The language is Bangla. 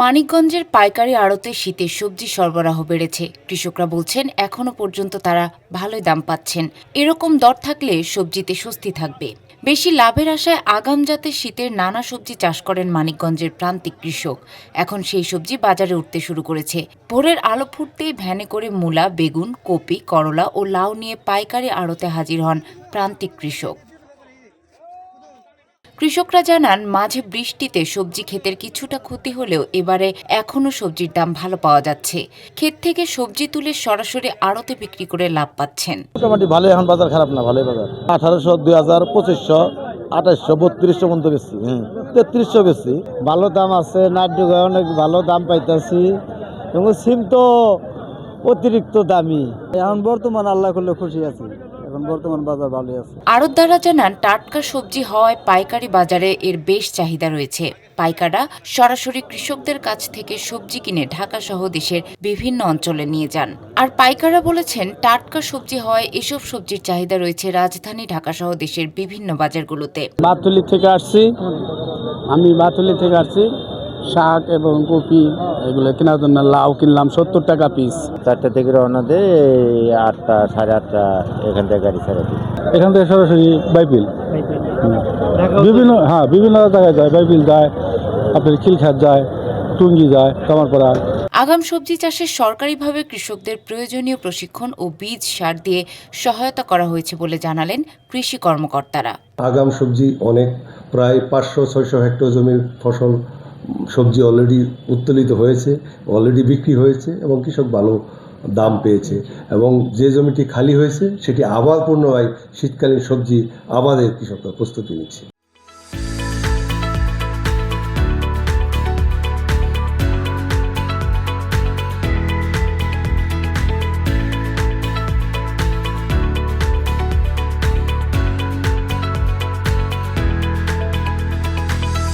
মানিকগঞ্জের পাইকারি আড়তে শীতের সবজি সরবরাহ বেড়েছে। কৃষকরা বলছেন এখনও পর্যন্ত তারা ভালোই দাম পাচ্ছেন। এরকম দর থাকলে সবজিতে স্বস্তি থাকবে। বেশি লাভের আশায় আগাম জাতে শীতের নানা সবজি চাষ করেন মানিকগঞ্জের প্রান্তিক কৃষক। এখন সেই সবজি বাজারে উঠতে শুরু করেছে। ভোরের আলো ফুটতেই ভ্যানে করে মূলা, বেগুন, কপি, করলা ও লাউ নিয়ে পাইকারি আড়তে হাজির হন প্রান্তিক কৃষক। কৃষকরা জানান মাঝে বৃষ্টিতে সবজি ক্ষেতের কিছুটা ক্ষতি হলেও এবারে এখনও সবজির দাম ভালো পাওয়া যাচ্ছে। ক্ষেত থেকে সবজি তুলে সরাসরি আড়তে বিক্রি করে লাভ পাচ্ছেন। মোটামুটি ভালোই এখন বাজার খারাপ না ভালোই বাজার। আঠারোশো দুই হাজার পঁচিশশো আঠাশশো বত্রিশশো পর্যন্ত বেশি হ্যাঁ তেত্রিশশো বেশি ভালো দাম আছে নাট্যকে অনেক ভালো দাম পাইতেছি। এবং সিম তো অতিরিক্ত দামি। এখন বর্তমান আল্লাহ করলে খুশি আছি। এখন বর্তমান বাজার ভালোই আছে। আড়তদাররা জানান টাটকা সবজি হওয়ায় পাইকারি বাজারে এর বেশ চাহিদা রয়েছে। পাইকাররা সরাসরি কৃষকদের কাছ থেকে সবজি কিনে ঢাকা সহ দেশের বিভিন্ন অঞ্চলে নিয়ে যান। আর পাইকাররা বলেছেন টাটকা সবজি হওয়ায় এসব সবজির চাহিদা রয়েছে রাজধানী ঢাকা সহ দেশের বিভিন্ন বাজারগুলোতে। বাতুলি থেকে আসছি। আমি বাতুলি থেকে আসছি। শাক এবং কপি এগুলো কেনার জন্য লাউ কিনলাম সত্তর টাকা পিস চারটা থেকে রওনা দেয় আটটা সাড়ে আটটা এখান থেকে গাড়ি ছাড়া দিই। এখান থেকে সরাসরি বাইপিল বিভিন্ন হ্যাঁ বিভিন্ন জায়গায় যায়। বাইপিল যায় আপনার খিলখাত যায় টুঙ্গি যায় কামারপাড়া। আগাম সবজি চাষে সরকারিভাবে কৃষকদের প্রয়োজনীয় প্রশিক্ষণ ও বীজ সার দিয়ে সহায়তা করা হয়েছে বলে জানালেন কৃষি কর্মকর্তারা। আগাম সবজি অনেক প্রায় পাঁচশো ছয়শো হেক্টর জমির ফসল সবজি অলরেডি উত্তোলিত হয়েছে অলরেডি বিক্রি হয়েছে এবং কৃষক ভালো দাম পেয়েছে এবং যে জমিটি খালি হয়েছে সেটি আবার পুনরায় শীতকালীন সবজি আবাদের কৃষকরা প্রস্তুতি নিচ্ছে।